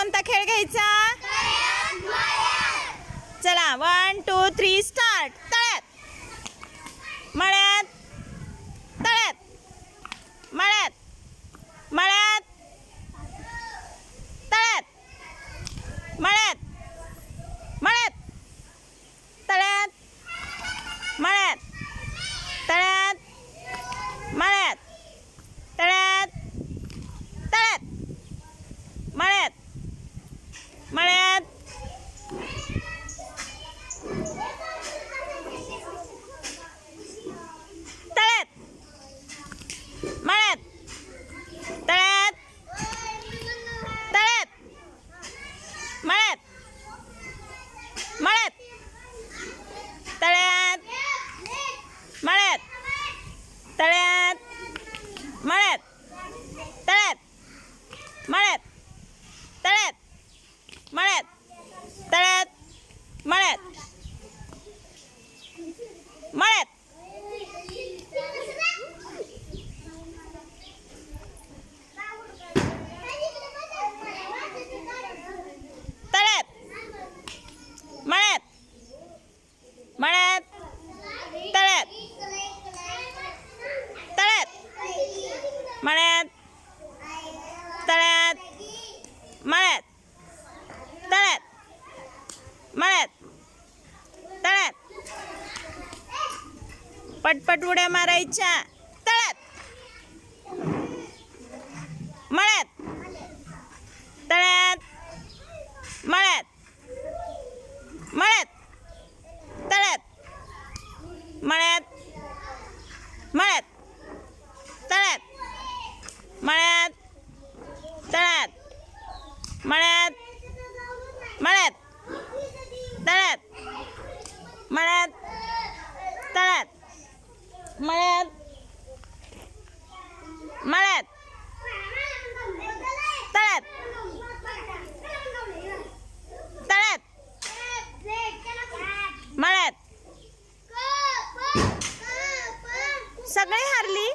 कोणता खेळ घ्यायचा? चला वन टू थ्री स्टार्ट मळ्यात. तळ्यात. मळ्यात. तळ्यात. मळ्यात. तळ्यात. पटपट उड्या मारायच्या. मळ्यात. मळ्यात. तळ्यात. मळ्यात. तळ्यात. मळ्यात. मळ्यात. तळ्यात. तळ्यात. मळ्यात. सगळी हरली?